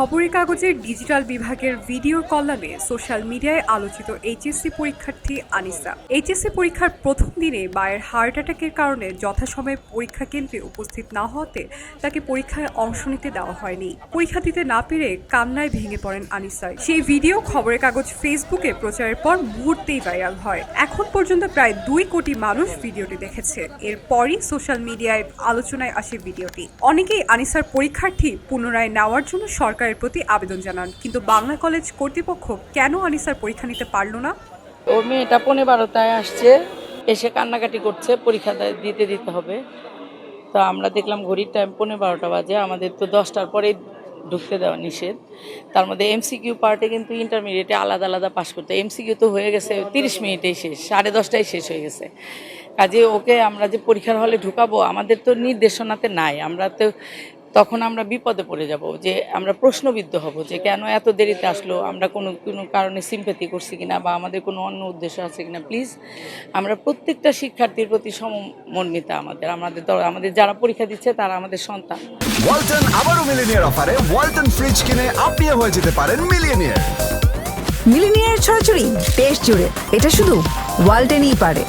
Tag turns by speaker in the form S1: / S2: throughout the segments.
S1: খবরের কাগজের ডিজিটাল বিভাগের ভিডিও কলামে সোশ্যাল মিডিয়ায় আলোচিত এইচএসসি পরীক্ষার্থী আনিসা। এইচএসসি পরীক্ষার প্রথম দিনে মায়ের হার্ট অ্যাটাকের কারণে যথাসময়ে পরীক্ষা কেন্দ্রে উপস্থিত না হওয়াতে তাকে পরীক্ষায় অংশ নিতে দেওয়া হয়নি। পরীক্ষা দিতে না পেরে কান্নায় ভেঙে পড়েন আনিসা। সেই ভিডিও খবরের কাগজ ফেসবুকে প্রচারের পর মুহূর্তেই ভাইরাল হয়। এখন পর্যন্ত প্রায় দুই কোটি মানুষ ভিডিওটি দেখেছে। এরপরই সোশ্যাল মিডিয়ায় আলোচনায় আসে ভিডিওটি। অনেকেই আনিসার পরীক্ষার্থী পুনরায় নেওয়ার জন্য সরকারের প্রতি আবেদন জানান। কিন্তু বাংলা কলেজ কর্তৃপক্ষ কেন আনিসার পরীক্ষা নিতে পারল না?
S2: ও মেয়েটা পনেরো বারোটায় আসছে, এসে কান্নাকাটি করছে, পরীক্ষা দিতে দিতে হবে। তো আমরা দেখলাম ঘড়ির টাইম পনেরো বারোটা বাজে, আমাদের তো দশটার পরে ঢুকতে দেওয়া নিষেধ। তার মধ্যে এমসিকিউ পার্টে কিন্তু ইন্টারমিডিয়েটে আলাদা আলাদা পাশ করতে এমসিকিউ তো হয়ে গেছে তিরিশ মিনিটেই শেষ, সাড়ে দশটায় শেষ হয়ে গেছে। কাজে ওকে আমরা যে পরীক্ষার হলে ঢুকাবো, আমাদের তো নির্দেশনাতে নাই। আমরা তো তখন আমরা বিপদে পড়ে যাব যে আমরা প্রশ্নবিদ্ধ হব যে কেন এত দেরিতে আসলো আমরা কোনো কোনো কারণে সিম্পেথি করছি কিনা বা আমাদের কোনো অন্য উদ্দেশ্য আছে কিনা। প্লিজ আমরা প্রত্যেকটা শিক্ষার্থীর প্রতি সমমর্মিতা আমাদের আমাদের আমাদের যারা পরীক্ষা দিচ্ছে তারা আমাদের সন্তান।
S3: ওয়ালটন আবারও মিলিনিয়ার অফারে ওয়ালটন ফ্রিজ কিনে আপনিও হয়ে যেতে পারেন মিলিয়নিয়ার
S4: মিলিনিয়ার ছড়াছড়ি দেশ জুড়ে এটা শুধু ওয়ালটেনই পারে।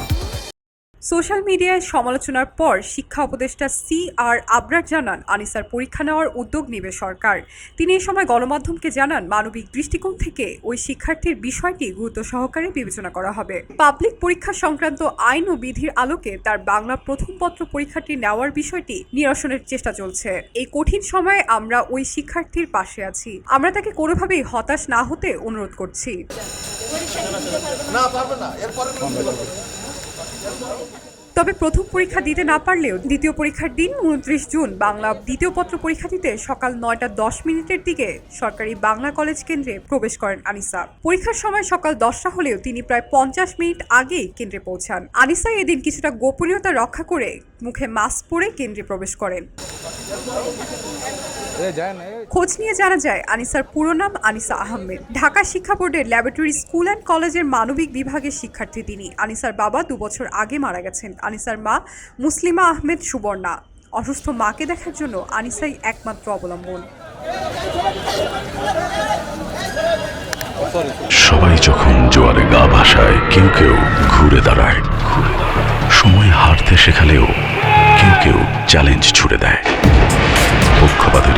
S1: সোশ্যাল মিডিয়ায় সমালোচনার পর শিক্ষা উপদেষ্টা সি আর আবরার জানান, আনিসার পরীক্ষা নেওয়ার উদ্যোগ নেবে সরকার। তিনি এ সময় গণমাধ্যমকে জানান, মানবিক দৃষ্টিকোণ থেকে ওই শিক্ষার্থীর বিষয়টি গুরুত্ব সহকারে বিবেচনা করা হবে। পাবলিক পরীক্ষা সংক্রান্ত আইন ও বিধির আলোকে তার বাংলা প্রথম পত্র পরীক্ষাটি নেওয়ার বিষয়টি নিরসনের চেষ্টা চলছে। এই কঠিন সময়ে আমরা ওই শিক্ষার্থীর পাশে আছি। আমরা তাকে কোনোভাবেই হতাশ না হতে অনুরোধ করছি। তবে প্রথম পরীক্ষা দিতে না পারলেও দ্বিতীয় পরীক্ষার দিন উনত্রিশ জুন বাংলা দ্বিতীয় পত্র পরীক্ষা দিতে সকাল নয়টা দশ মিনিটের দিকে সরকারি বাংলা কলেজ কেন্দ্রে প্রবেশ করেন আনিসা। পরীক্ষার সময় সকাল দশটা হলেও তিনি প্রায় পঞ্চাশ মিনিট আগেই কেন্দ্রে পৌঁছান। আনিসা এদিন কিছুটা গোপনীয়তা রক্ষা করে মুখে মাস্ক পরে কেন্দ্রে প্রবেশ করেন। খোঁজ নিয়ে জানা যায় আনিসার পুরো নাম আনিসা আহমেদ। ঢাকা শিক্ষা বোর্ডের ল্যাবরেটরি স্কুল অ্যান্ড কলেজের মানবিক বিভাগের শিক্ষার্থী তিনি। আনিসার বাবা দু বছর আগে মারা গেছেন। আনিসার মা মুসলিমা আহমেদ সুবর্ণা। অসুস্থ মাকে দেখার জন্য আনিসাই একমাত্র অবলম্বন।
S5: সবাই যখন জোয়ারে গা ভাসায় কেউ কেউ ঘুরে দাঁড়ায়। সময় হারতে শেখালেও কেউ কেউ চ্যালেঞ্জ ছুড়ে দেয়। পক্ষপাতের